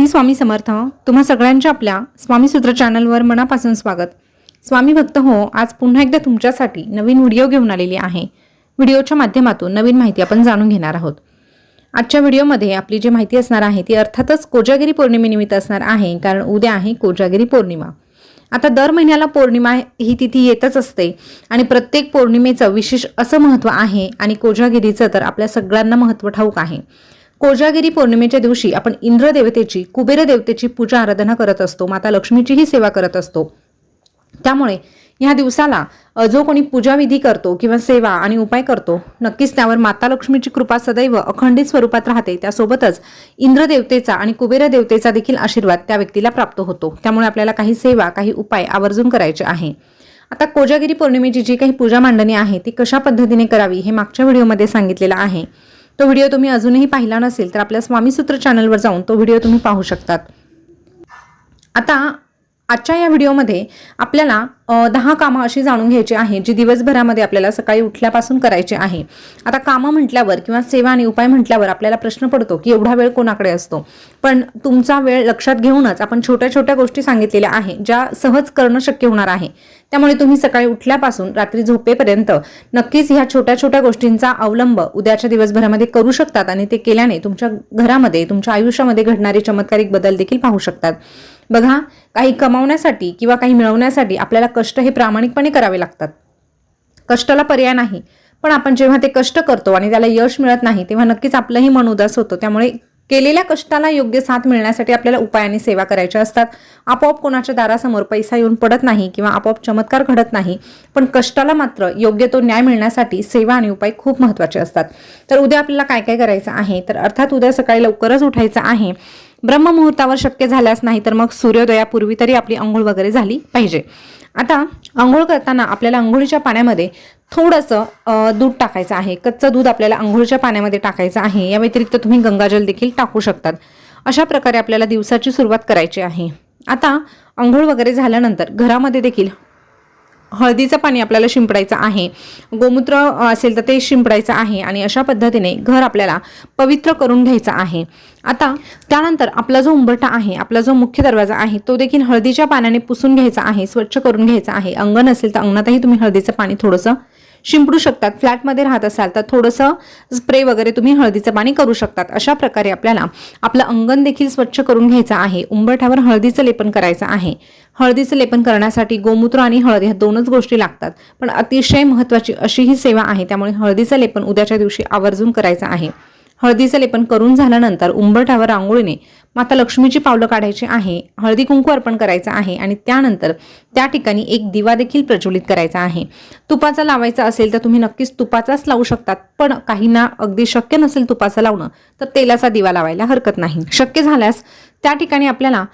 श्री स्वामी समर्थ तुम्हा सगळ्यांच्या आपल्या स्वामी सूत्र चॅनलवर मनापासून स्वागत. स्वामी भक्त हो आज पुन्हा एकदा तुमच्यासाठी नवीन व्हिडिओ घेऊन आलेली आहे. व्हिडिओच्या माध्यमातून नवीन माहिती आपण जाणून घेणार आहोत. आजच्या व्हिडिओमध्ये आपली जी माहिती असणार आहे ती अर्थातच कोजागिरी पौर्णिमेनिमित्त असणार आहे कारण उद्या आहे कोजागिरी पौर्णिमा. आता दर महिन्याला पौर्णिमा ही तिथी येतच असते आणि प्रत्येक पौर्णिमेचं विशेष असं महत्त्व आहे आणि कोजागिरीचं तर आपल्या सगळ्यांना महत्त्व ठाऊक आहे. कोजागिरी पौर्णिमेच्या दिवशी आपण इंद्र देवतेची कुबेर देवतेची पूजा आराधना करत असतो माता लक्ष्मीचीही सेवा करत असतो. त्यामुळे ह्या दिवसाला जो कोणी पूजाविधी करतो किंवा सेवा आणि उपाय करतो नक्कीच त्यावर माता लक्ष्मीची कृपा सदैव अखंडित स्वरूपात राहते. त्यासोबतच इंद्रदेवतेचा आणि कुबेर देवतेचा देखील आशीर्वाद त्या व्यक्तीला प्राप्त होतो. त्यामुळे आपल्याला काही सेवा काही उपाय आवर्जून करायचे आहे. आता कोजागिरी पौर्णिमेची जी काही पूजा मांडणी आहे ती कशा पद्धतीने करावी हे मागच्या व्हिडिओमध्ये सांगितलेलं आहे. तो व्हिडिओ तुम्ही अजूनही पाहिला नसेल तर आपल्या स्वामीसूत्र चॅनलवर जाऊन तो व्हिडिओ तुम्ही पाहू शकतात. आता आजच्या या व्हिडिओमध्ये आपल्याला दहा कामं अशी जाणून घ्यायची आहे जी दिवसभरामध्ये आपल्याला सकाळी उठल्यापासून करायची आहे. आता कामं म्हटल्यावर किंवा सेवा आणि उपाय म्हटल्यावर आपल्याला प्रश्न पडतो की एवढा वेळ कोणाकडे असतो? पण तुमचा वेळ लक्षात घेऊनच आपण छोट्या छोट्या गोष्टी सांगितलेल्या आहे ज्या सहज करणं शक्य होणार आहे. त्यामुळे तुम्ही सकाळी उठल्यापासून रात्री झोपेपर्यंत नक्कीच ह्या छोट्या छोट्या गोष्टींचा अवलंब उद्याच्या दिवसभरामध्ये करू शकतात आणि ते केल्याने तुमच्या घरामध्ये तुमच्या आयुष्यामध्ये घडणारे चमत्कारिक बदल देखील पाहू शकतात. बघा काही कमावण्यासाठी किंवा काही मिळवण्यासाठी आपल्याला कष्ट हे प्रामाणिकपणे करावे लागतात. कष्टाला पर्याय नाही. पण आपण जेव्हा ते कष्ट करतो आणि त्याला यश मिळत नाही तेव्हा नक्कीच आपलंही मन उदास होतं. त्यामुळे केलेल्या कष्टाला योग्य साथ मिळण्यासाठी आपल्याला उपाय आणि सेवा करायच्या असतात. आपोआप कोणाच्या दारासमोर पैसा येऊन पडत नाही किंवा आपोआप चमत्कार घडत नाही पण कष्टाला मात्र योग्य तो न्याय मिळण्यासाठी सेवा आणि उपाय खूप महत्त्वाचे असतात. तर उद्या आपल्याला काय काय करायचं आहे? तर अर्थात उद्या सकाळी लवकरच उठायचं आहे. ब्रह्ममुहूर्तावर शक्य झाल्यास नाही तर मग सूर्योदयापूर्वी तरी आपली आंघोळ वगैरे झाली पाहिजे. आता आंघोळ करताना आपल्याला आंघोळीच्या पाण्यामध्ये थोडंसं दूध टाकायचं आहे. कच्चं दूध आपल्याला आंघोळीच्या पाण्यामध्ये टाकायचं आहे. या व्यतिरिक्त तुम्ही गंगाजल देखील टाकू शकतात. अशा प्रकारे आपल्याला दिवसाची सुरुवात करायची आहे. आता आंघोळ वगैरे झाल्यानंतर घरामध्ये देखील हळदीचं पाणी आपल्याला शिंपडायचं आहे. गोमूत्र असेल तर ते शिंपडायचं आहे आणि अशा पद्धतीने घर आपल्याला पवित्र करून घ्यायचं आहे. आता त्यानंतर आपला जो उंबरठा आहे आपला जो मुख्य दरवाजा आहे तो देखील हळदीच्या पाण्याने पुसून घ्यायचा आहे स्वच्छ करून घ्यायचा आहे. अंगण असेल तर अंगणातही तुम्ही हळदीचं पाणी थोडंसं शिंपडू शकतात फ्लॅटमध्ये राहत असाल तर थोडंसं स्प्रे वगैरे तुम्ही हळदीचं पाणी करू शकतात. अशा प्रकारे आपल्याला आपलं अंगण देखील स्वच्छ करून घ्यायचं आहे. उंबरठ्यावर हळदीचं लेपन करायचं आहे. हळदीचं लेपन करण्यासाठी गोमूत्र आणि हळद ह्या दोनच गोष्टी लागतात. पण अतिशय महत्त्वाची अशी ही सेवा आहे. त्यामुळे हळदीचं लेपन उद्याच्या दिवशी आवर्जून करायचं आहे. हळदीचं लेपन करून झाल्यानंतर उंबरठ्यावर रांगोळीने माता लक्ष्मीची पावलं काढायची आहे हळदी कुंकू अर्पण करायचं आहे आणि त्यानंतर त्या ठिकाणी एक दिवा देखील प्रज्वलित करायचा आहे. तुपाचा लावायचा असेल तर तुम्ही नक्कीच तुपाचाच लावू शकतात पण काहींना अगदी शक्य नसेल तुपाचं लावणं तर तेलाचा दिवा लावायला हरकत नाही. शक्य झाल्यास त्या ठिकाणी आपल्याला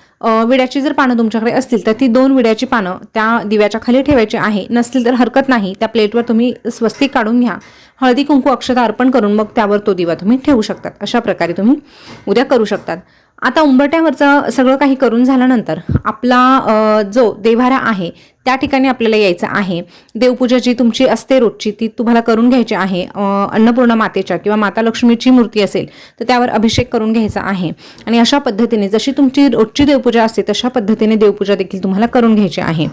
विड्याची जर पानं तुमच्याकडे असतील तर ती दोन विड्याची पानं त्या दिव्याच्या खाली ठेवायची आहे. नसतील तर हरकत नाही त्या प्लेटवर तुम्ही स्वस्तिक काढून घ्या. हळदी कुंकू अक्षता अर्पण करून मग त्यावर तो दिवा तुम्ही ठेवू शकतात. अशा प्रकारे तुम्ही उद्या करू शकतात. आता उंबरट्यावरचं सगळं काही करून झाल्यानंतर आपला जो देवारा आहे त्या ठिकाणी आपल्याला यायचं आहे. देवपूजा जी तुमची असते रोजची ती तुम्हाला करून घ्यायची आहे. अन्नपूर्णा मातेच्या किंवा माता लक्ष्मीची मूर्ती असेल तर त्यावर अभिषेक करून घ्यायचा आहे. आणि अशा पद्धतीने जशी तुमची रोजची देवपूजा असते तशा पद्धतीने देवपूजा देखील तुम्हाला करून घ्यायची आहे.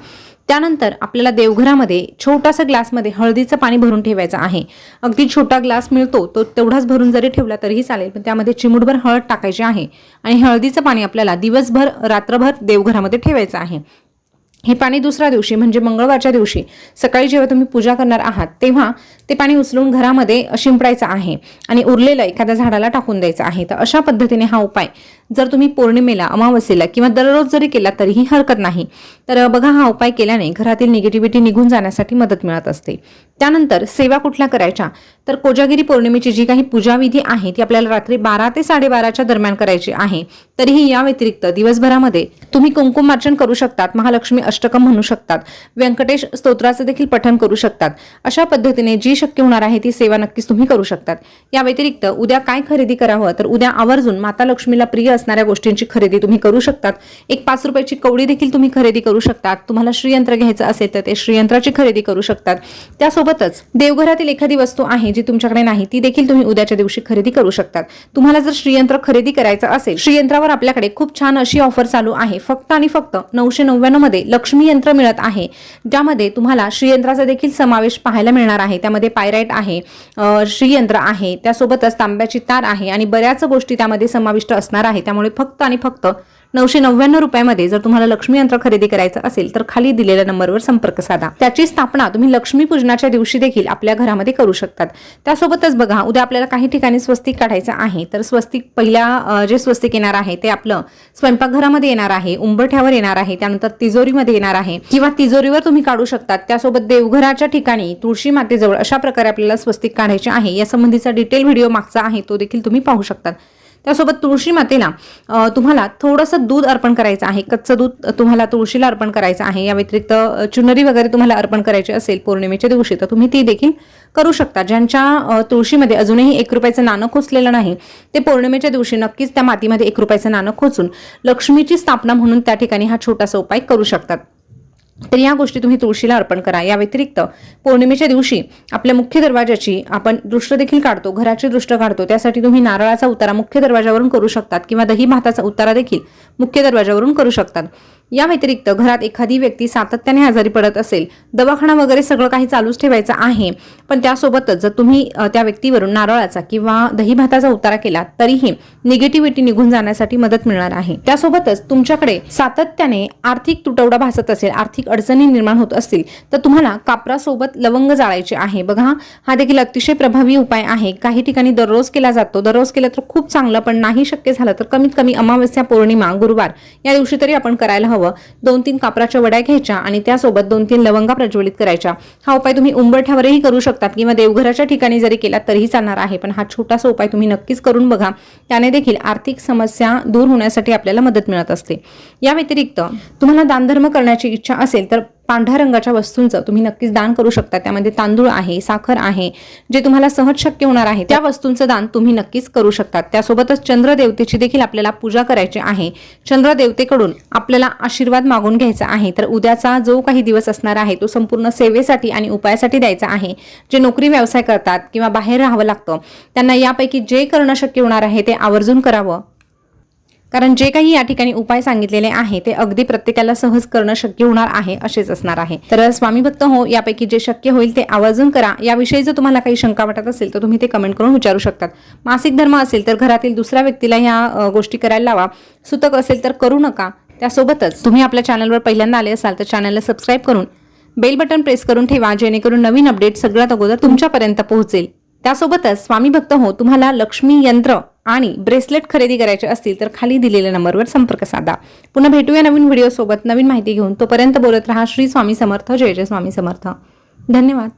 त्यानंतर आपल्याला देवघरामध्ये छोटासा ग्लासमध्ये हळदीचं पाणी भरून ठेवायचं आहे. अगदी छोटा ग्लास मिळतो तो तेवढाच भरून जरी ठेवला तरीही चालेल पण त्यामध्ये चिमूटभर हळद टाकायची आहे. आणि हळदीचं पाणी आपल्याला दिवसभर रात्रभर देवघरामध्ये ठेवायचं आहे. हे पाणी दुसऱ्या दिवशी म्हणजे मंगळवारच्या दिवशी सकाळी जेव्हा तुम्ही पूजा करणार आहात तेव्हा ते पाणी उचलून घरामध्ये शिंपडायचं आहे आणि उरलेलं एखाद्या झाडाला टाकून द्यायचं आहे. तर अशा पद्धतीने हा उपाय जर तुम्ही पौर्णिमेला अमावस्येला किंवा दररोज जरी केला तरीही हरकत नाही तर बघा हा उपाय केल्याने घरातील निगेटिव्हिटी निघून जाण्यासाठी मदत मिळत असते. त्यानंतर सेवा कुठल्या करायच्या? तर कोजागिरी पौर्णिमेची जी काही पूजाविधी आहे ती आपल्याला रात्री बारा ते साडेबाराच्या दरम्यान करायची आहे. तरीही या व्यतिरिक्त दिवसभरामध्ये तुम्ही कुंकुमार्चन करू शकतात. महालक्ष्मी अष्टकम म्हणू शकतात. व्यंकटेश स्तोत्राचं देखील पठण करू शकतात. अशा पद्धतीने जी शक्य होणार आहे ती सेवा नक्कीच तुम्ही करू शकतात. या व्यतिरिक्त उद्या काय खरेदी करावं? तर उद्या आवर्जून माता लक्ष्मीला प्रिय असणाऱ्या गोष्टींची खरेदी तुम्ही करू शकतात. एक पाच रुपयाची कवडी देखील तुम्ही खरेदी करू शकतात. तुम्हाला श्रीयंत्र घ्यायचं असेल तर ते श्रीयंत्राची खरेदी करू शकतात. त्यासोबतच देवघरातील एखादी वस्तू आहे जी तुमच्याकडे नाही ती देखील तुम्ही उद्याच्या दिवशी खरेदी करू शकतात. तुम्हाला जर श्रीयंत्र खरेदी करायचं असेल श्रीयंत्रावर आपल्याकडे खूप छान अशी ऑफर चालू आहे. फक्त आणि फक्त नऊशे नव्याण्णवमध्ये लक्ष्मी यंत्र मिळत आहे ज्यामध्ये तुम्हाला श्रीयंत्राचा देखील समावेश पाहायला मिळणार आहे. त्यामध्ये पायराईट आहे श्रीयंत्र आहे त्यासोबतच तांब्याची तार आहे आणि बऱ्याच गोष्टी त्यामध्ये समाविष्ट असणार आहे. त्यामुळे फक्त आणि फक्त नऊशे नव्याण्णव रुपयामध्ये जर तुम्हाला लक्ष्मी यंत्र खरेदी करायचं असेल तर खाली दिलेल्या नंबरवर संपर्क साधा. त्याची स्थापना तुम्ही लक्ष्मी पूजनाच्या दिवशी देखील आपल्या घरामध्ये करू शकतात. त्यासोबतच बघा उद्या आपल्याला काही ठिकाणी स्वस्तिक काढायचं आहे तर स्वस्तिक पहिल्या जे स्वस्तिक येणार आहे ते आपलं स्वयंपाकघरामध्ये येणार आहे उंबरठ्यावर येणार आहे त्यानंतर तिजोरीमध्ये येणार आहे किंवा तिजोरीवर तुम्ही काढू शकतात. त्यासोबत देवघराच्या ठिकाणी तुळशी मातेजवळ अशा प्रकारे आपल्याला स्वस्तिक काढायचे आहे. या संबंधीचा डिटेल व्हिडिओ मागचा आहे तो देखील तुम्ही पाहू शकतात. त्यासोबत तुळशी मातेला तुम्हाला थोडंसं दूध अर्पण करायचं आहे. कच्चं दूध तुम्हाला तुळशीला अर्पण करायचं आहे. या व्यतिरिक्त चुनरी वगैरे तुम्हाला अर्पण करायची असेल पौर्णिमेच्या दिवशी तर तुम्ही ती देखील करू शकता. ज्यांच्या तुळशीमध्ये अजूनही एक रुपयाचं नाणं खोचलेलं नाही ते पौर्णिमेच्या दिवशी नक्कीच त्या मातीमध्ये एक रुपयाचं नाणं खोचून लक्ष्मीची स्थापना म्हणून त्या ठिकाणी हा छोटासा उपाय करू शकतात. तर या गोष्टी तुम्ही तुळशीला अर्पण करा. या व्यतिरिक्त पौर्णिमेच्या दिवशी आपल्या मुख्य दरवाजाची आपण दृष्ट देखील काढतो घराची दृष्ट काढतो. त्यासाठी तुम्ही नारळाचा उतारा मुख्य दरवाजावरून करू शकतात किंवा दही भाताचा उतारा देखील मुख्य दरवाजावरून करू शकतात. या व्यतिरिक्त घरात एखादी व्यक्ती सातत्याने आजारी पडत असेल दवाखाना वगैरे सगळं काही चालूच ठेवायचं आहे पण त्यासोबतच जर तुम्ही त्या व्यक्तीवरून नारळाचा किंवा दही भाताचा उतारा केला तरीही निगेटिव्हिटी निघून जाण्यासाठी मदत मिळणार आहे. त्यासोबतच तुमच्याकडे सातत्याने आर्थिक तुटवडा भासत असेल आर्थिक अडचणी निर्माण होत असतील तर तुम्हाला कापरासोबत लवंग जाळायचे आहे. बघा हा देखील अतिशय प्रभावी उपाय आहे. काही ठिकाणी दररोज केला जातो. दररोज केला तर खूप चांगलं पण नाही शक्य झालं तर कमीत कमी अमावस्या पौर्णिमा गुरुवार या दिवशी तरी आपण करायला हवं. दोन तीन कापराच्या वड्या घ्यायच्या आणि त्यासोबत दोन तीन लवंगा प्रज्वलित करायच्या. हा उपाय तुम्ही उंबरठ्यावरही करू शकतात किंवा देवघराच्या ठिकाणी जरी केला तरीही चालणार आहे. पण हा छोटासा उपाय तुम्ही नक्कीच करून बघा. त्याने देखील आर्थिक समस्या दूर होण्यासाठी आपल्याला मदत मिळत असते. या व्यतिरिक्त तुम्हाला दानधर्म करण्याची इच्छा असेल तर पांढऱ्या रंगाच्या वस्तूंचं तुम्ही नक्कीच दान करू शकता. त्यामध्ये तांदूळ आहे साखर आहे जे तुम्हाला सहज शक्य होणार आहे त्या वस्तूंचं दान तुम्ही नक्कीच करू शकतात. त्यासोबतच चंद्रदेवतेची देखील आपल्याला पूजा करायची आहे. चंद्रदेवतेकडून आपल्याला आशीर्वाद मागून घ्यायचा आहे. तर उद्याचा जो काही दिवस असणार आहे तो संपूर्ण सेवेसाठी आणि उपायासाठी द्यायचा आहे. जे नोकरी व्यवसाय करतात किंवा बाहेर राहावं लागतं त्यांना यापैकी जे करणं शक्य होणार आहे ते आवर्जून करावं. कारण जे काही या ठिकाणी उपाय सांगितलेले आहे ते अगदी प्रत्येकाला सहज करणं शक्य होणार आहे असेच असणार आहे. तर स्वामी भक्त हो यापैकी जे शक्य होईल ते आवर्जून करा. याविषयी जर तुम्हाला काही शंका वाटत असेल तर तुम्ही ते कमेंट करून विचारू शकतात. मासिक धर्म असेल तर घरातील दुसऱ्या व्यक्तीला ह्या गोष्टी करायला लावा. सुतक असेल तर करू नका. त्यासोबतच तुम्ही आपल्या चॅनलवर पहिल्यांदा आले असाल तर चॅनलला सबस्क्राईब करून बेल बटन प्रेस करून ठेवा जेणेकरून नवीन अपडेट सगळ्यात अगोदर तुमच्यापर्यंत पोहोचेल. त्यासोबतच स्वामी भक्त हो तुम्हाला लक्ष्मी यंत्र आणि ब्रेसलेट खरेदी करायचे असतील तर खाली दिलेल्या नंबरवर संपर्क साधा. पुन्हा भेटूया नवीन व्हिडिओसोबत. नवीन माहिती घेऊन तोपर्यंत बोलत रहा. श्री स्वामी समर्थ. जय जय स्वामी समर्थ. धन्यवाद.